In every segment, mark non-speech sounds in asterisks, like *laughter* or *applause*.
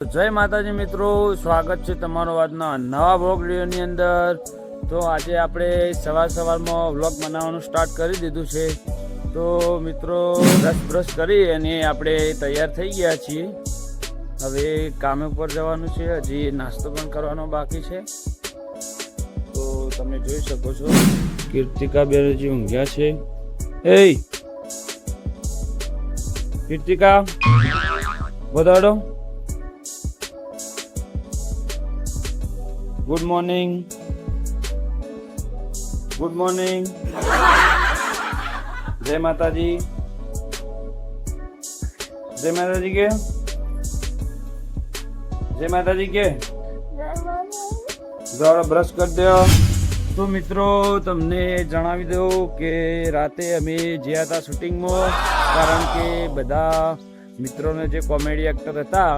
જય માતાજી મિત્રો, સ્વાગત છે તમારો આજના નવા બ્લોગ વિડીયોની અંદર. તો આજે આપણે સવાર સવારમાં વ્લોગ બનાવવાનું સ્ટાર્ટ કરી દીધું છે. તો મિત્રો બ્રશ બ્રશ કરી અને આપણે તૈયાર થઈ ગયા છીએ. હવે કામે ઉપર જવાનું છે, હજી નાસ્તો પણ કરવાનો બાકી છે. તો તમે જોઈ શકો છો, કીર્તિકા બેનર્જી ઊંઘ્યા છે. એ કીર્તિકા બતાડો ગુડ મોર્નિંગ ગુડ મોર્નિંગ જય માતાજી જય માતાજી કે જય માતાજી કે જરા બ્રશ કરી દો તો મિત્રો, તમને જણાવી દઉં કે રાતે અમે જ્યાં હતા શૂટિંગમાં કારણ કે બધા મિત્રોને જે કોમેડી એક્ટર હતા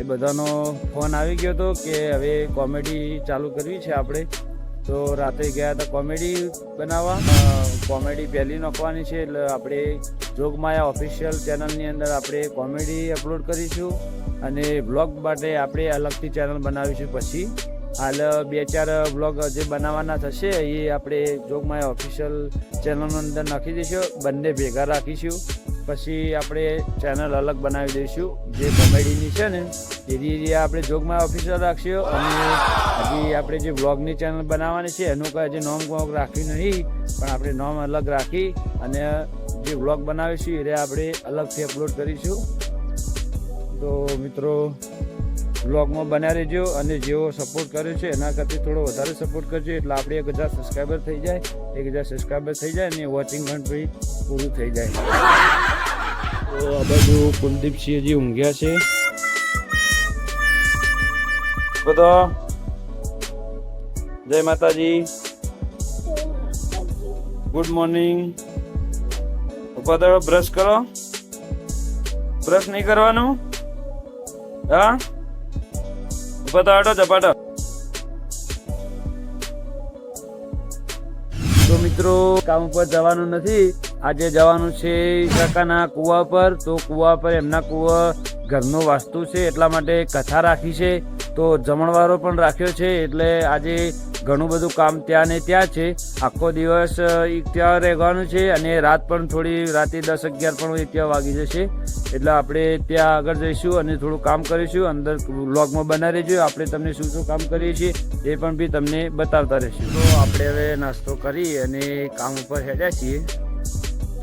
એ બધાનો ફોન આવી ગયો હતો કે હવે કોમેડી ચાલુ કરવી છે આપણે. તો રાતે ગયા હતા કોમેડી બનાવવા. કોમેડી પહેલી નાખવાની છે એટલે આપણે જોગમાયા ઓફિશિયલ ચેનલની અંદર આપણે કોમેડી અપલોડ કરીશું અને બ્લોગ માટે આપણે અલગથી ચેનલ બનાવીશું પછી. હાલ બે ચાર બ્લોગ જે બનાવવાના થશે, એ આપણે જોગમાયા ઓફિશિયલ ચેનલની અંદર નાખી દઈશું. બંને ભેગા રાખીશું. પછી આપણે ચેનલ અલગ બનાવી દઈશું. જે કોમેડીની છે ને, એ રીતે આપણે જોગમાં ઓફિસર રાખશું અને હજી આપણે જે વ્લોગની ચેનલ બનાવવાની છે, એનું કોઈ હજી નોમ કોક રાખ્યું નહીં, પણ આપણે નોમ અલગ રાખી અને જે વ્લોગ બનાવીશું એ આપણે અલગથી અપલોડ કરીશું. તો મિત્રો બ્લોગમાં બન્યા રહેજો અને જેઓ સપોર્ટ કર્યો છે, એના કરતાં થોડો વધારે સપોર્ટ કરજો. એટલે આપણે એક હજાર સબસ્ક્રાઈબર થઈ જાય, એક હજાર સબસ્ક્રાઈબર થઈ જાય અને વોચિંગ પણ પૂરું થઈ જાય. તો આ બાજુ કુલદીપસિંહજી ઊંઘ્યા છે. બધો? જય માતાજી. ગુડ મોર્નિંગ ઉપર બ્રશ કરો. બ્રશ નહીં કરવાનું? હા? બતાડો ઝપાટો. તો મિત્રો, કામ ઉપર જવાનું નથી. આજે જવાનું છે કાકાના કૂવા પર. તો કૂવા પર એમના કૂવા ઘરનો વાસ્તુ છે, એટલા માટે કથા રાખી છે. તો જમણવારો પણ રાખ્યો છે, એટલે આજે ઘણું બધું કામ ત્યાં ને ત્યાં છે. આખો દિવસ ત્યાં રહેવાનું છે અને રાત પણ થોડી, રાતે દસ અગિયાર પણ ત્યાં વાગી જશે. એટલે આપણે ત્યાં આગળ જઈશું અને થોડું કામ કરીશું. અંદર વ્લોગમાં બનાવી રહેજો, આપણે તમને શું શું કામ કરીએ છીએ એ પણ બી તમને બતાવતા રહીશું. તો આપણે હવે નાસ્તો કરી અને કામ ઉપર હેડ્યા છીએ.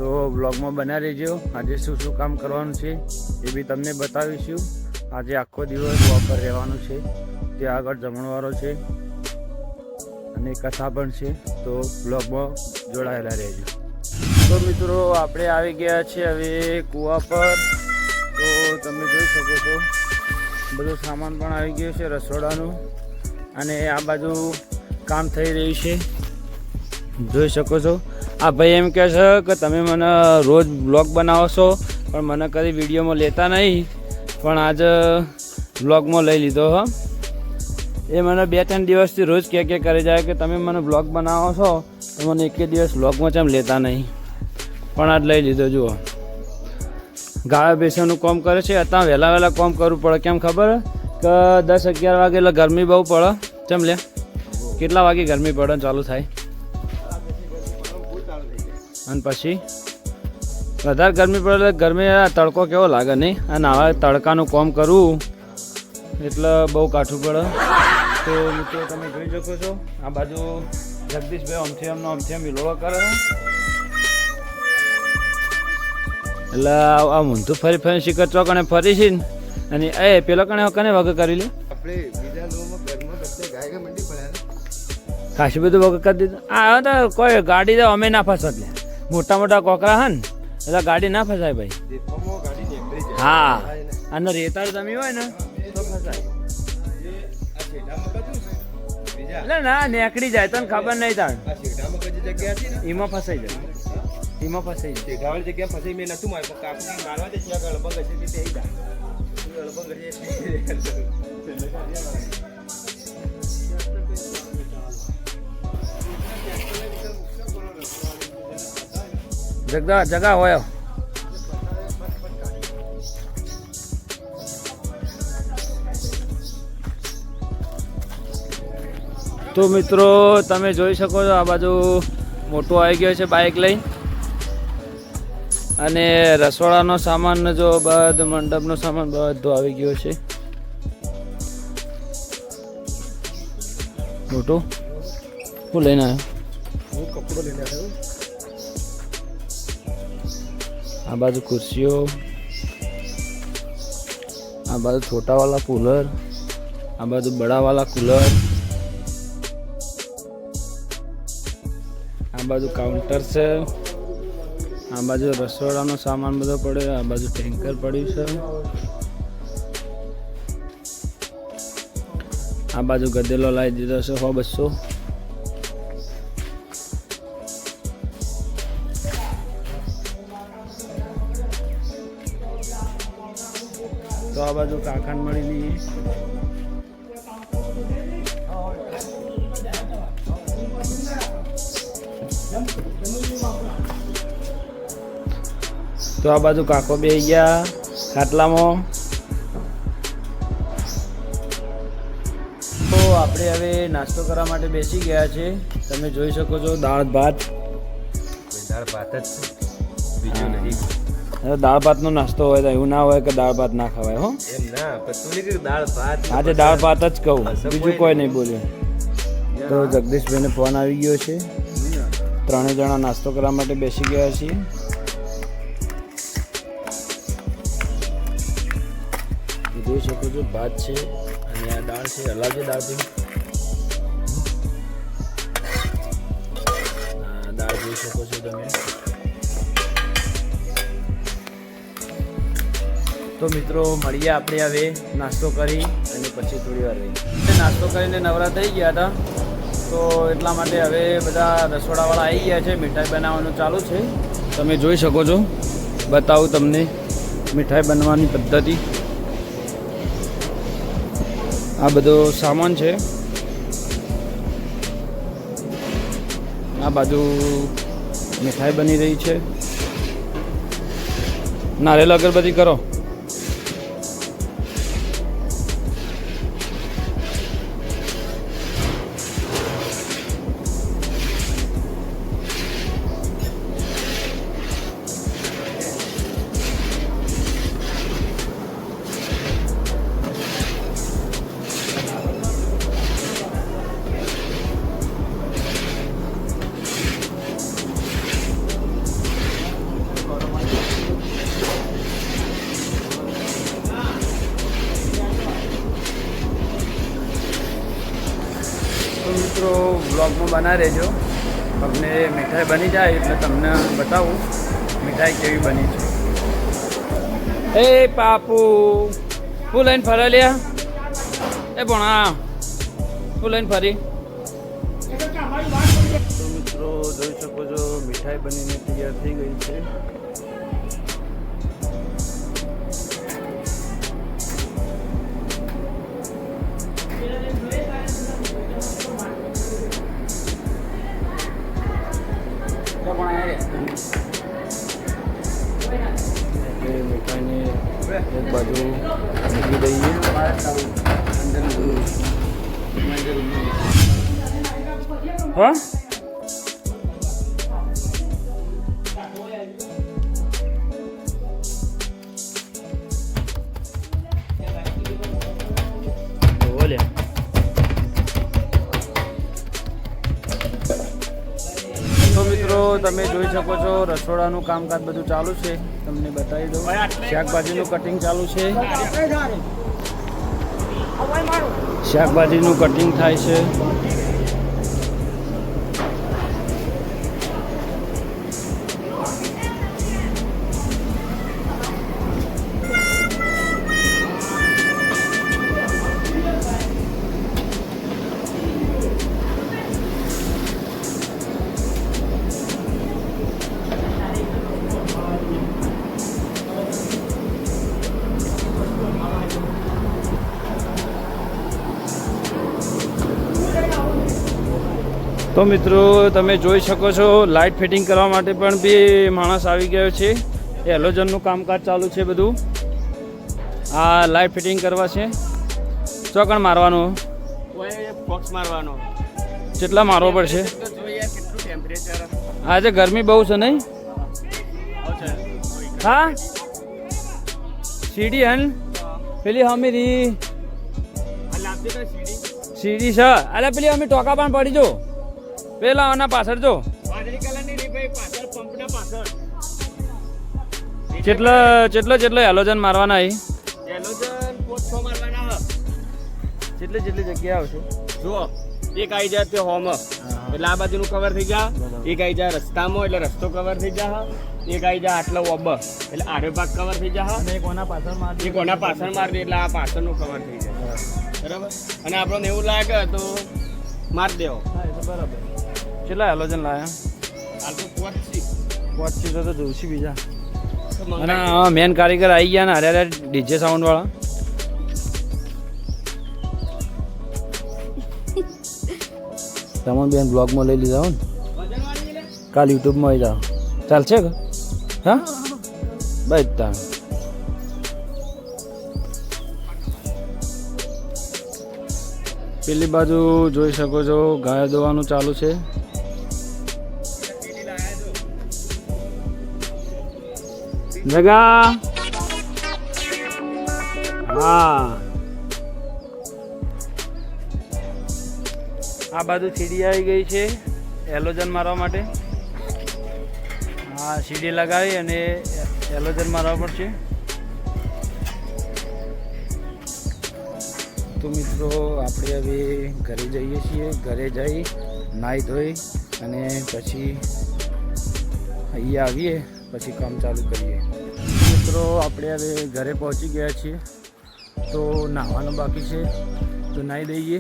તો વ્લોગમાં બના રહેજો. આજે શું શું કામ કરવાનું છે એ બી તમને બતાવીશું. આજે આખો દિવસ વોક રહેવાનું છે. ત્યાં આગળ જમણવારો છે અને કથા પણ છે. તો બ્લોગમાં જોડાયેલા રહેજો. તો મિત્રો, આપણે આવી ગયા છે હવે કૂવા પર. તો તમે જોઈ શકો છો, બધો સામાન પણ આવી ગયો છે રસોડાનું. અને આ બાજુ કામ થઈ રહ્યું છે. જોઈ શકો છો. આ ભાઈ એમ કહે છે કે તમે મને રોજ બ્લોગ બનાવો છો, પણ મને કદી વિડીયોમાં લેતા નહીં. પણ આજ બ્લોગમાં લઈ લીધો, હો. એ મને બે ત્રણ દિવસથી રોજ કે કે કરી જાય કે તમે મને બ્લોગ બનાવો છો, તો મને એક દિવસ બ્લોગમાં ચેમ લેતા નહીં? પણ આજ લઈ લીધો, જુઓ. ગાળા બેસવાનું કામ કરે છે, અત્યારે વહેલા વહેલા કામ કરવું પડે, કેમ ખબર? કે દસ અગિયાર વાગે એટલે ગરમી બહુ પડે. ચમ લે? કેટલા વાગે ગરમી પડે ચાલુ થાય? અને પછી વધારે ગરમી પડે એટલે ગરમી તડકો કેવો લાગે નહીં? અને આવા તડકાનું કોમ કરવું એટલે બહુ કાઠું પડે. તો મિત્રો તમે જોઈ શકો છો આ બાજુ જગદીશભાઈ આમથી અમથિયામ વિલોળો કરે. એટલે આ મૂંધું ફરી ફરી શીખર ચોકણે ફરી છે ને અને એ પેલો કણે કને વગર કરી લે. આપણે બીજા લોકોમાં ઘરમાં બધે ગાય મંડી પડ્યા ખાસી બધું વગર કરી દીધું. આ તો કોઈ ગાડી તો અમે ના ફસત લે મોટા મોટા કોકરા હન એટલે ગાડી ના ફસાય ભાઈ. હા. અને રેતાળ જમી હોય ને તો ફસાય. એટલે ના નેકડી જાય તને ખબર નહીં તાણ. એમાં ફસાઈ જાય. એમાં ફસાઈ જાય. શેઢાવાળી જગ્યા ફસાઈ મેં નતું મારે પણ મારવા દે ત્યાં આગળ અલબંગ હશે તે જાય અલબંગ હશે. *laughs* જગા જગા હોય. તો મિત્રો, તમે જોઈ શકો છો આ બાજુ મોટો આવી ગયો છે બાઇક લઈ અને રસોડાનો સામાન જો બધો મંડપનો સામાન બધો આવી ગયો છે. મોટો? હું લઈને આવ્યો. હું કપડો લઈને આવ્યો. આ બાજુ ખુરશીઓ આ બાજુ છોટા વાળા કુલર આ બાજુ બડાવાળા કુલર આ બાજુ કાઉન્ટર છે આ બાજુ રસોડાનો સામાન બધો પડ્યો આ બાજુ ટેન્કર પડ્યું છે આ બાજુ ગદેલો લાવી દીધો છે હો બસો. આ બાજુ કાકાન મળી લઈએ. તો આ બાજુ કાકો બે ગયા ખાટલામાં. તો આપણે હવે નાસ્તો કરવા માટે બેસી ગયા છે. તમે જોઈ શકો છો દાળ ભાત. દાળ ભાત જ બીજું નહીં. દાળ ભાતનો નાસ્તો હોય તો એવું ના હોય કે દાળ ભાત ના ખવાય હો. એમ ના પણ દાળ ભાત આજે દાળ ભાત જ કહું. બીજું કોઈ નહીં બોલ્યું તો જગદીશભાઈને ફોન આવી ગયો છે. ત્રણેય જણા નાસ્તો કરવા માટે બેસી ગયા છીએ. જોઈ શકો છો ભાત છે અને આ દાળ છે હલાવજે દાળથી આ તો મિત્રો, મળીએ આપણે હવે નાસ્તો કરી અને પછી થોડી વાર રહી નાસ્તો કરીને નવરા થઈ ગયા હતા. તો એટલા માટે હવે બધા રસોડાવાળા આવી ગયા છે. મીઠાઈ બનાવવાનું ચાલુ છે. તમે જોઈ શકો છો. બતાવું તમને મીઠાઈ બનવાની પદ્ધતિ. આ બધો સામાન છે. આ બાજુ મીઠાઈ બની રહી છે. નારિયેલ અગરબત્તી કરો. મિત્રો બ્લોગમાં બના રહેજો. તમને મીઠાઈ બની જાય એટલે તમને બતાવું મીઠાઈ કેવી બની છે. એ પાપુ હું લઈને ફરે લ્યા એ હા હું લઈને ફરી. તો મિત્રો જોઈ શકો છો મીઠાઈ બનીને તૈયાર થઈ ગઈ છે. તમે જોઈ શકો છો, રસોડાનું કામકાજ બધું ચાલુ છે. તમને બતાવી દઉં. શાકભાજીનું કટિંગ ચાલુ છે. શાકભાજીનું કટિંગ થાય છે. તો મિત્રો તમે જોઈ શકો છો લાઇટ ફિટિંગ કરવા માટે પણ બી માણસ આવી ગયો છે. એ હેલોજનનું કામકાજ ચાલુ છે બધું. આ લાઇટ ફિટિંગ કરવા છે. ચોકણ મારવાનું? મારવાનો. કેટલા મારવો પડશે? આજે ગરમી બહુ છે નહીં? હા. સીડી હન? પેલી હમીરી સીડી. છે. અરે પેલી અમે ટોકા પણ પડી જો. પેલા આના પાછળ જો. કેટલો કેટલો કેટલો હેલોજન મારવાના અહીં જેટલી જેટલી જગ્યા આવશે. જુઓ એક આવી જાય તે હોમ. એટલે આ બાજુનું કવર થઈ જા એક આવી જાય રસ્તામાં એટલે રસ્તો કવર થઈ જા એક આવી જાય આટલો ઓબ. એટલે આડો ભાગ કવર થઈ જા અને કોના પાછળ માર એક કોના પાછળ મારી એટલે આ પાછળનું કવર થઈ જાય બરાબર? અને આપણને એવું લાગે તો માર દેવો. હા એ તો બરાબર. કેટલા હેલોજન લાવ્યા હાલ તો જોઉં બીજા. અને મંગાવી મેન કારીગર આવી ગયા ને અરે અરે ડીજે સાઉન્ડ વાળા. તમે બેન બ્લોગમાં લઈ લીધા હો ને. કાલ યુટ્યુબમાં આવી જાઓ ચાલશે કે? હા? બસ તા પેલી બાજુ જોઈ શકો છો ગાય દોવાનું ચાલુ છે. જગા. હા. આ બાજુ સીડી આવી ગઈ છે એલોજન મારવા માટે. હા, સીડી લગાવી અને એલોજન મારવા પડશે. તો મિત્રો, આપણે હવે ઘરે જઈએ છીએ. ઘરે જઈ નાહી ધોઈ અને પછી અહીંયા આવીએ, પછી કામ ચાલુ કરીએ. મિત્રો, આપણે હવે ઘરે પહોંચી ગયા છીએ. તો નાહવાનું બાકી છે. તો નાહી દઈએ.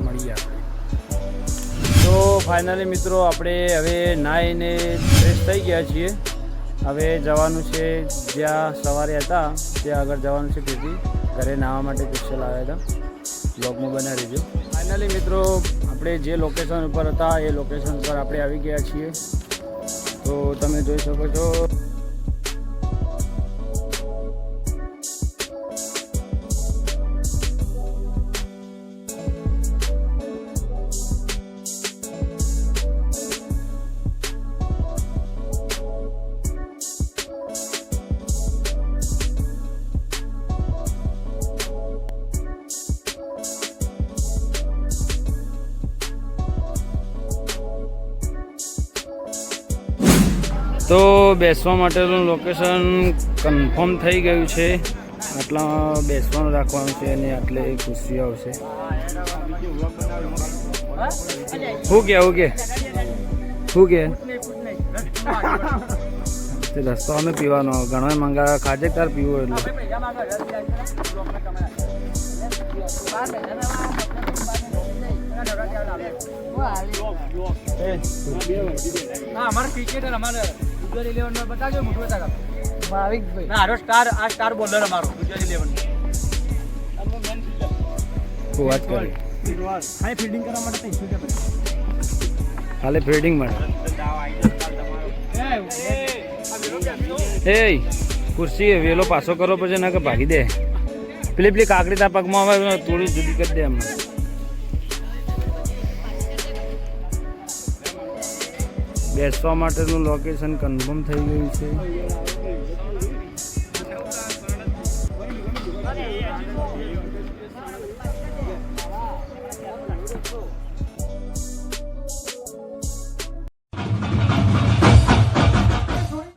મળીએ આપણે. તો ફાઇનલી મિત્રો, આપણે હવે નાહીને ફ્રેશ થઈ ગયા છીએ. હવે જવાનું છે જ્યાં સવારે હતા, ત્યાં આગળ જવાનું છે તેથી ઘરે નાહવા માટે પિક્ચર આવ્યા હતા. બ્લોગમાં બનાવી દેજો ફાઇનલી મિત્રો, આપણે જે લોકેશન ઉપર હતા, એ લોકેશન ઉપર આપણે આવી ગયા છીએ. તો તમે જોઈ શકો છો. તો બેસવા માટેનું લોકેશન કન્ફર્મ થઈ ગયું છે. આટલા બેસવાનું રાખવાનું છે અને આટલે ખુશી આવશે. શું કે શું કે? શું કે? તે રસ્તો અમે પીવાનો, ઘણો મંગા ખાજે તાર પીવું એટલે. હા, અમારે ક્રિકેટર અમારે. ગુજરાત ઇલેવનમાં બતાવજો મોટું બતાવો ભાવિકભાઈ ના હારો સ્ટાર આ સ્ટાર બોલર અમારો ગુજરાત ઇલેવન શું વાત કરી? હા ફિલ્ડિંગ કરવા માટે ત્રીસ રૂપિયા ખાલી ફિલ્ડિંગ માટે. એ ખુરશી વેલો પાછો કરો પછી ના કે ભાગી દે. પેલી પેલી કાકડી તા પગમાં આવે થોડી જુદી કરી દે એમને બેસવા માટેનું લોકેશન કન્ફર્મ થઈ ગયું છે.